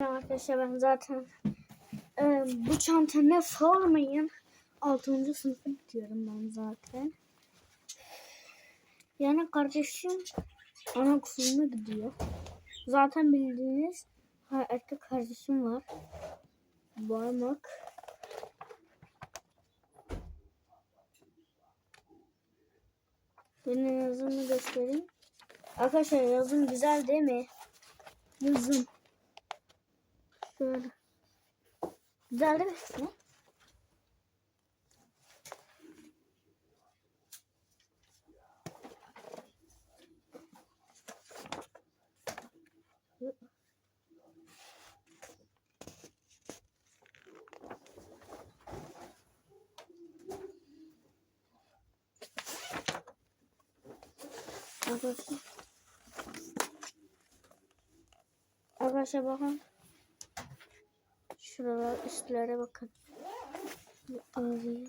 Arkadaşlar ben zaten e, bu çanta ne sormayın. 6. sınıfı bitiyorum ben zaten. Yani kardeşim anaokuluna gidiyor. Zaten bildiğiniz erkek kardeşim var. Varmak. Benim yazımı göstereyim. Arkadaşlar yazım güzel değil mi? Yazım. Şöyle. Güzel değil mi? Ne? Arkadaşlar. Arkadaşlar bakın. Şuralar üstlere bakın. Ağrıyor.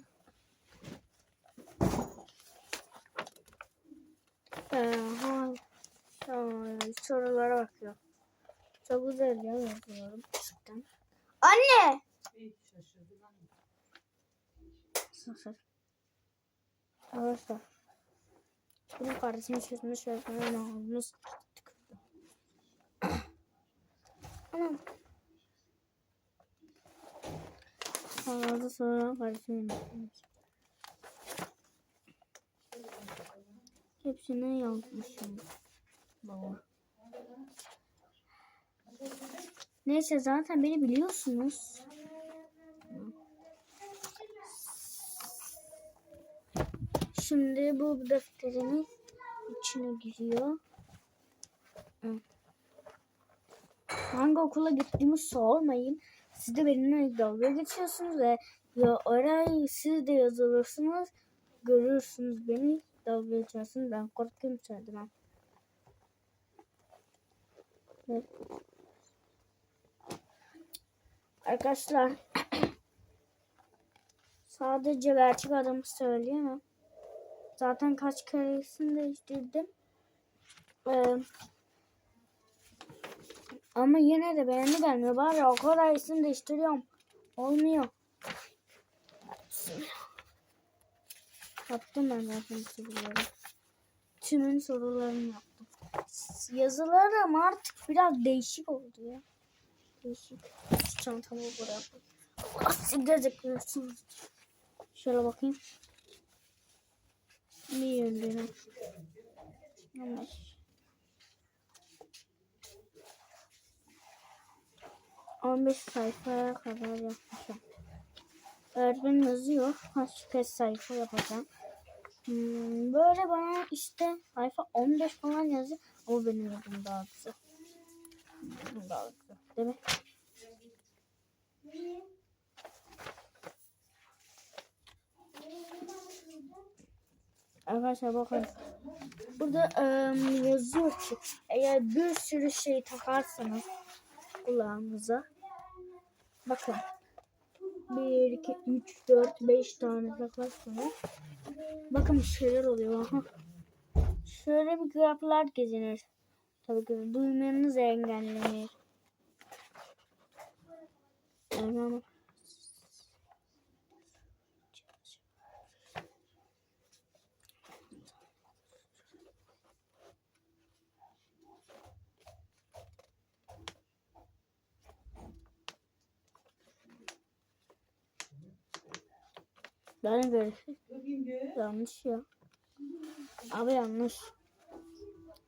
Aha. Tamam. Sorulara bakıyor. Çok güzel ya yazıyorum. Gerçekten. Anne! Sus. Arkadaşlar. Benim kardeşim sözünü söylemeye namus. Anam. Arada sonra kardeşim Hepsini yazmışım. Baba. Neyse zaten beni biliyorsunuz. Şimdi bu defterimin içine giriyor. Hangi okula gittiğimi sormayın. Siz de benimle dalga geçiyorsunuz ve ya oraya siz de yazılırsınız. Görürsünüz beni dalga geçiyorsunuz. Ben korkuyorum söylemem. Evet. Arkadaşlar sadece gerçek adamı söyleyemem. Zaten kaç keresini değiştirdim. Ee, ama yine de beğeni gelmiyor. Bari o kadar isim değiştiriyorum. Olmuyor. Yaptım ben zaten soruları. Şey Tümün sorularını yaptım. Yazılarım artık biraz değişik oldu ya. Değişik. Şu çantamı buraya koyayım. Ah, Sigara görüyorsunuz. Şöyle bakayım. Bir yönlüğüne. Ama 15 sayfaya kadar yapacağım. Öğretmenin hızı yok. Kaç sayfa yapacağım. Hmm, böyle bana işte sayfa 15 falan yazdı. Ama benim yazım daha kısa. Daha kısa. Değil mi? Arkadaşlar bakın. Burada ıı, yazıyor ki eğer bir sürü şey takarsanız kulağınıza bakın 1, 2, 3, 4, 5 tane takarsanız bakın bir şeyler oluyor. Şöyle bir graflar gezinir. Tabii ki duymanız engellenir. Ama Bana göre yanlış ya. Abi yanlış.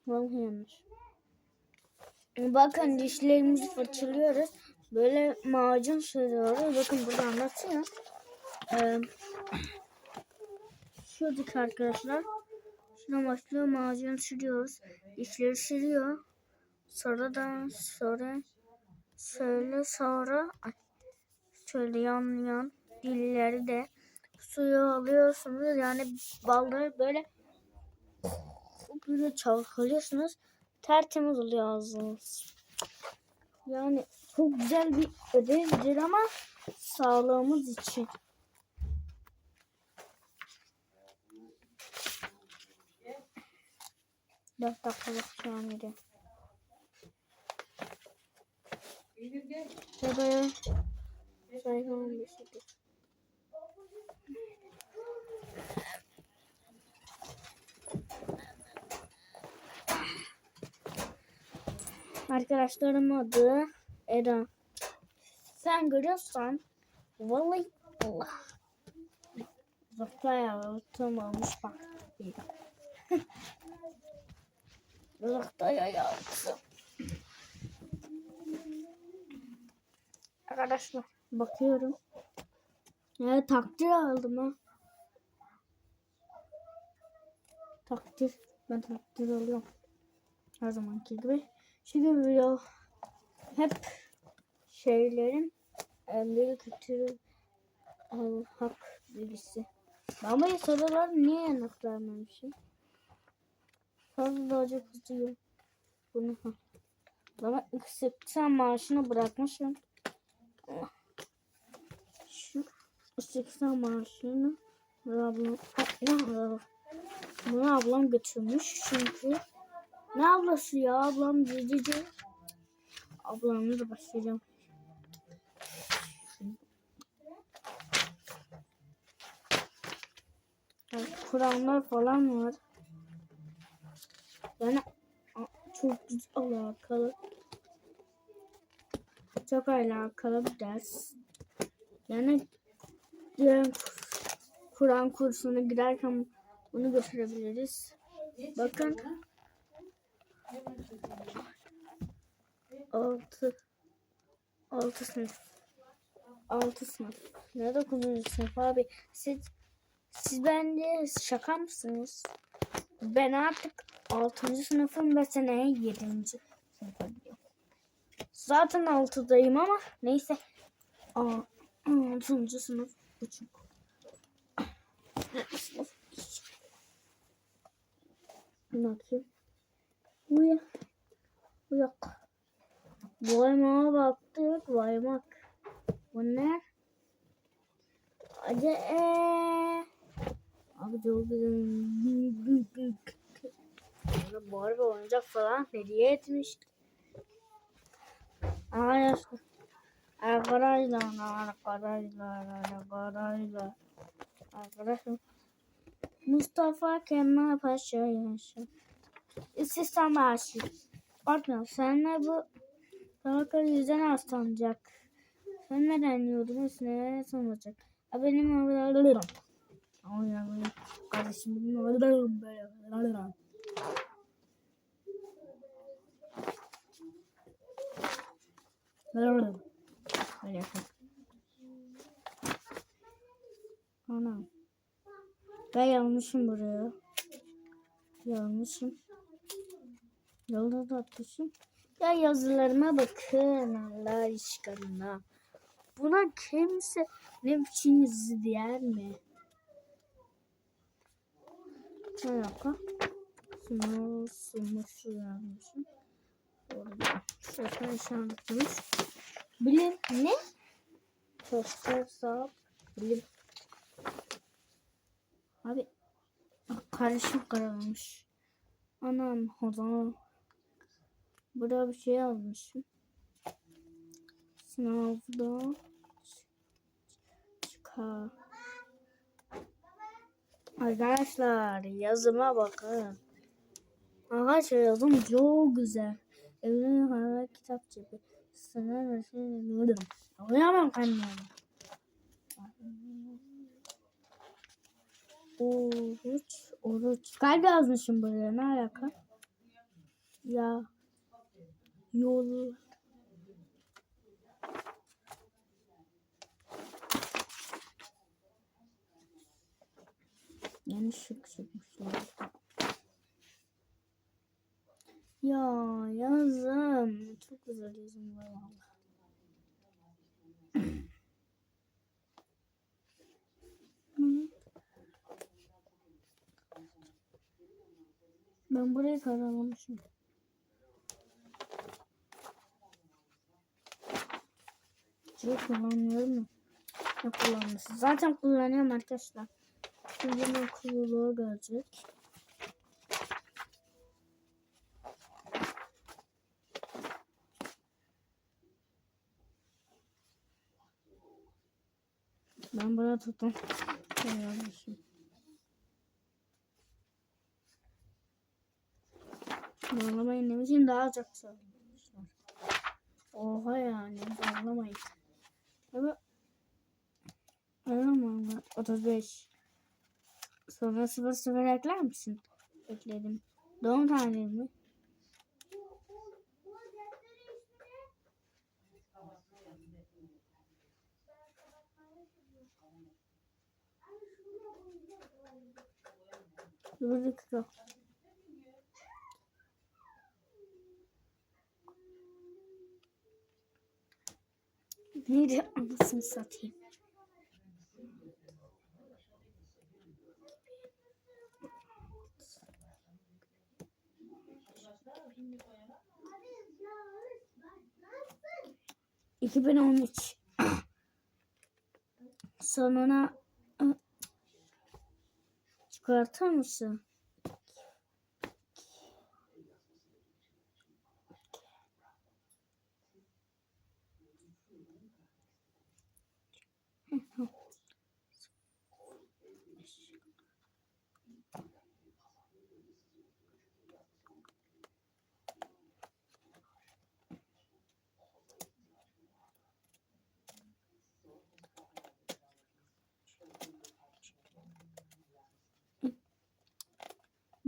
Vallahi yanlış. Bakın dişlerimizi fırçalıyoruz. Böyle macun sürüyoruz. Bakın burada anlatıyor. Ee, şuradaki arkadaşlar. Şuna başlıyor macun sürüyoruz. Dişleri sürüyor. Sonra da sonra şöyle sonra şöyle yan yan dilleri de suyu alıyorsunuz. Yani balları böyle böyle çalkalıyorsunuz. Tertemiz oluyor ağzınız. Yani çok güzel bir ödevdir ama sağlığımız için. Dört dakikalık şu an de. Şuraya sayfa 15 Arkadaşlarım adı Eren. Sen görüyorsan vallahi Allah. Uzakta olmuş bak. Uzakta yayarsın. Arkadaşlar bakıyorum. Evet takdir aldım ha. Takdir. Ben takdir alıyorum. Her zamanki gibi. Şimdi video hep şeylerin e, bir kültürü al, hak bilgisi. Ben bu soruları niye yanıt vermemişim? Fazla daha çok kızıyor. Bunu ha. Ama istihdam maaşını bırakmışım. Şu istihdam maaşını ablam, ne bunu ablam götürmüş çünkü ne ablası ya ablam cici ablamı da başlayacağım. Yani Kur'anlar falan var. Yani çok güzel alakalı. Çok alakalı bir ders. Yani diğer Kur'an kursuna giderken bunu götürebiliriz. Bakın. Altı. Altı sınıf. Altı sınıf. Ne dokuzuncu sınıf abi. Siz siz bence şaka mısınız? Ben artık 6. sınıfım ve seneye 7. sınıfa gidiyorum. Zaten 6'dayım ama neyse. Aa, 6. sınıf buçuk. Sınıf iki. Bakayım. Uya. Yok. Vaymağa baktık. Vaymak. Bu ne? Hadi eee. Abi çok güzel. Bana bu araba oyuncak falan hediye etmiş. Arkadaşlar. Arkadaşlar. Arkadaşlar. Arkadaşlar. Arkadaşlar. Mustafa Kemal Paşa yaşa. İstisna maaşı. Bakma senle bu tabaka yüzden hastalanacak. Sen neden yiyordun üstüne sanacak. Ha benim alırım. Ama kardeşim benim alırım böyle. Alırım. Böyle yapayım. Anam. Ben yanlışım buraya. Yanlışım. Yolda da atmışım. Ya yazılarıma bakın Allah aşkına. Buna kimse ne biçim yazı diyer mi? Bir dakika. Şunu sınıf yazmışım. Orada. İşaretlemiş. Bilim ne? Sosyal sağlık. Bilim. Abi karışık kararmış. Anam o zaman burada bir şey yazmışım. Sınavda çıkar. Arkadaşlar yazıma bakın. Arkadaşlar yazım çok güzel. Evrenin hayal kitap gibi. Sana bir şey diyorum. Okuyamam kendimi. Oruç, oruç. Kalp yazmışım buraya. Ne alaka? Ya. Yol. Yani şık şıkmışlar. Ya yazım. Güzel yazım var valla. Ben burayı karalamışım. Şey kullanmıyorum mu? Ne kullanmışsın? Zaten kullanıyorum arkadaşlar. Şimdi ne kuruluğu görecek. Ben buraya tuttum. Şey yazmışım. Zorlamayın demişim daha çok söylemişler. Oha yani zorlamayın. Evet. Anlamadım ben. 35. Sonra 0 0 ekler misin? Ekledim. Doğum tarihi Bir dakika. Neydi anasını satayım. İki bin on üç. Sonuna çıkartır mısın?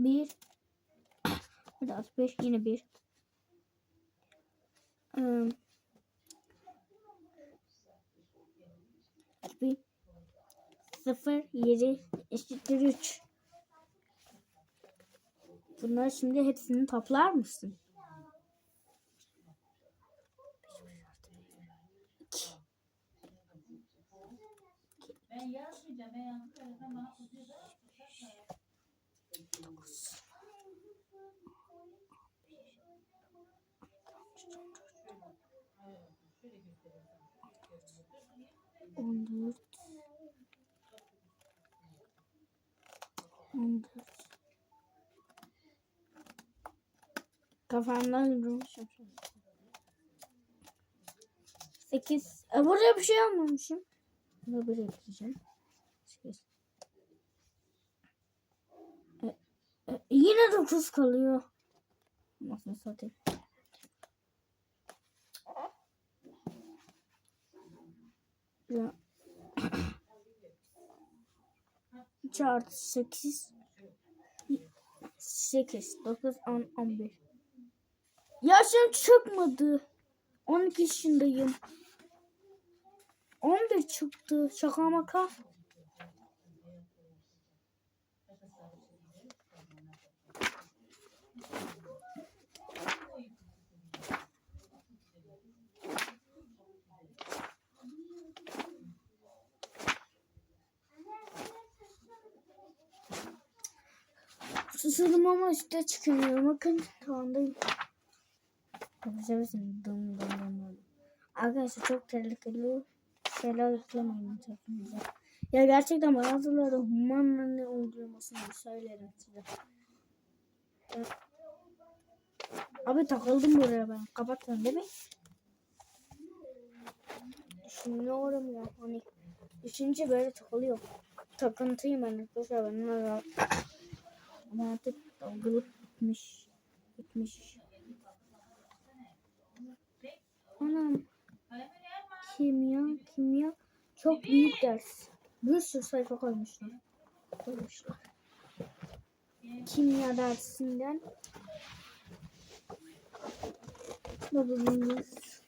Bir. Hadi 65 yine bir. Ee, bir. Sıfır yedi eşittir üç. Bunları şimdi hepsini toplar mısın? Ben yazmayacağım. Ben yazmayacağım. On dört. On dört. Kafamdan durmuşum. Sekiz. E, buraya bir şey almamışım. Bunu bir ekleyeceğim. Sekiz. E, e, yine dokuz kalıyor. Nasıl satayım? Ya. 3 artı 8 8 9 10 11 Yaşım çıkmadı 12 yaşındayım 11 çıktı şaka maka Susadım ama üstte çıkıyorum. Bakın tavandayım. Yapacağız dım dım dım. Arkadaşlar çok tehlikeli şeyler yüklemeyin telefonunuza. Ya gerçekten bazıları humanla ne uydurmasını söylerim size. Ya. Abi takıldım buraya ben. Kapattın değil mi? Düşünüyorum ya hani. Düşünce böyle takılıyor. Takıntıyım ben arkadaşlar. Ben ama artık dalgalık bitmiş. Bitmiş. Anam. Kimya, kimya çok büyük ders. Bir sürü sayfa koymuşlar. Koymuşlar. Kimya dersinden babamız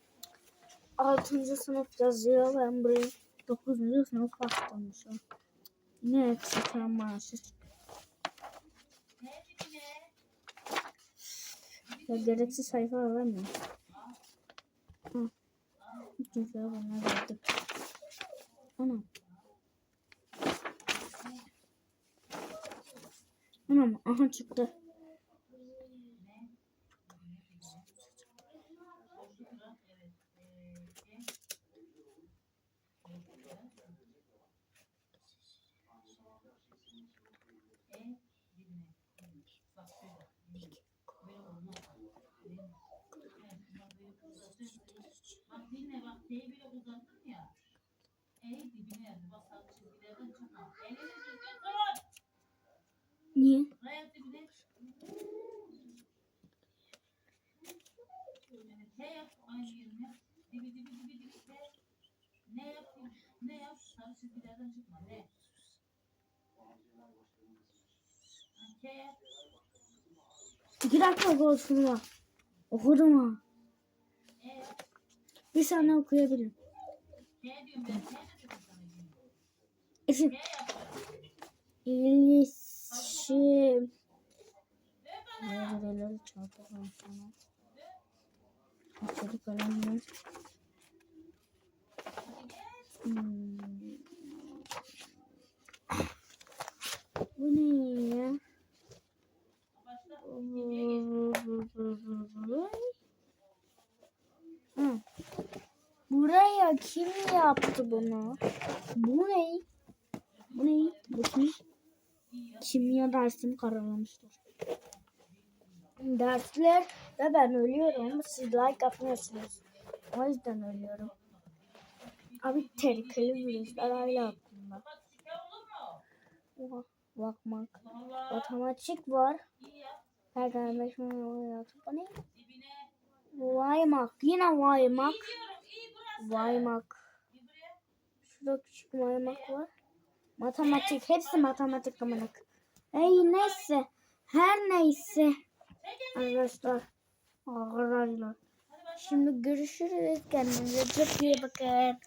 6. sınıf yazıyor. Ben buraya 9. sınıf bastırmışım. Ne eksik maalesef. Ya gereksiz sayfa. Bütün sayfa bana verdi. Anam. Anam aha çıktı. Bak dinle bak. D'yi böyle uzattın ya. E dibine yazdı. Bak Niye? Ne yaptı bir de? Evet, He yap aynı yerine. Dibi dibi dibi dibi he. Ne yap? Ne yap? Sarı çizgilerden çıkma. Ne? He yap. İki dakika olsun var. Okudum ha. Bir saniye okuyabilirim. İsim. He bana. Nereleri çarpalım sana. Hadi gel. Hmm. Bu ne ya? Buraya kim yaptı bunu? Bu ne? Bu ne? Bu kim? Kimya dersim kararlamıştır. Dersler ve ben ölüyorum. Siz like atmıyorsunuz. O yüzden ölüyorum. Abi tehlikeli virüsler hala aklımda. Oha, bakmak. Matematik var. Mi hayatı. Bu ne? Vaymak. Yine vaymak. Vaymak. Şurada küçük vaymak var. Matematik. Hepsi matematik amanak. Hey neyse. Her neyse. Arkadaşlar. Arkadaşlar. Şimdi görüşürüz. Kendinize çok iyi bakın.